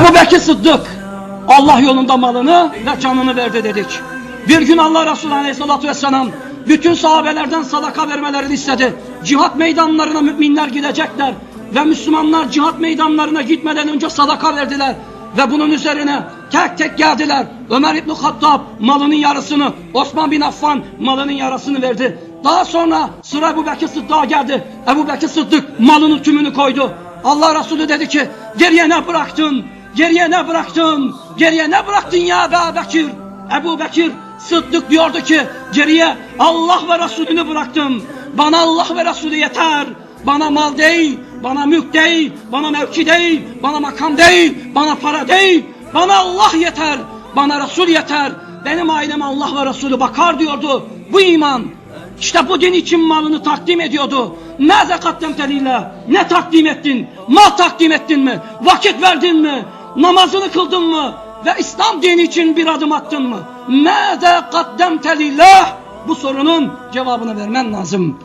Ebu Bekir Sıddık Allah yolunda malını ve canını verdi dedik. Bir gün Allah Resulü Aleyhisselatü Vesselam bütün sahabelerden sadaka vermelerini istedi. Cihat meydanlarına müminler gidecekler ve Müslümanlar cihat meydanlarına gitmeden önce sadaka verdiler. Ve bunun üzerine tek tek geldiler. Ömer İbni Hattab malının yarısını, Osman bin Affan malının yarısını verdi. Daha sonra sıra Ebu Bekir Sıddık'a geldi. Ebu Bekir Sıddık malının tümünü koydu. Allah Resulü dedi ki geriye ne bıraktın? Geriye ne bıraktın? Geriye ne bıraktın ya Ebu Bekir? Ebu Bekir Sıddık diyordu ki geriye Allah ve Resulünü bıraktım. Bana Allah ve Resulü yeter. Bana mal değil, bana mülk değil, bana mevki değil, bana makam değil, bana para değil. Bana Allah yeter, bana Resul yeter. Benim aileme Allah ve Resulü bakar diyordu. Bu iman. İşte bu din için malını takdim ediyordu. Ne zekattem telile? Ne takdim ettin? Mal takdim ettin mi? Vakit verdin mi? Namazını kıldın mı? Ve İslam dini için bir adım attın mı? Mâze kaddemte lillah? Bu sorunun cevabını vermen lazım.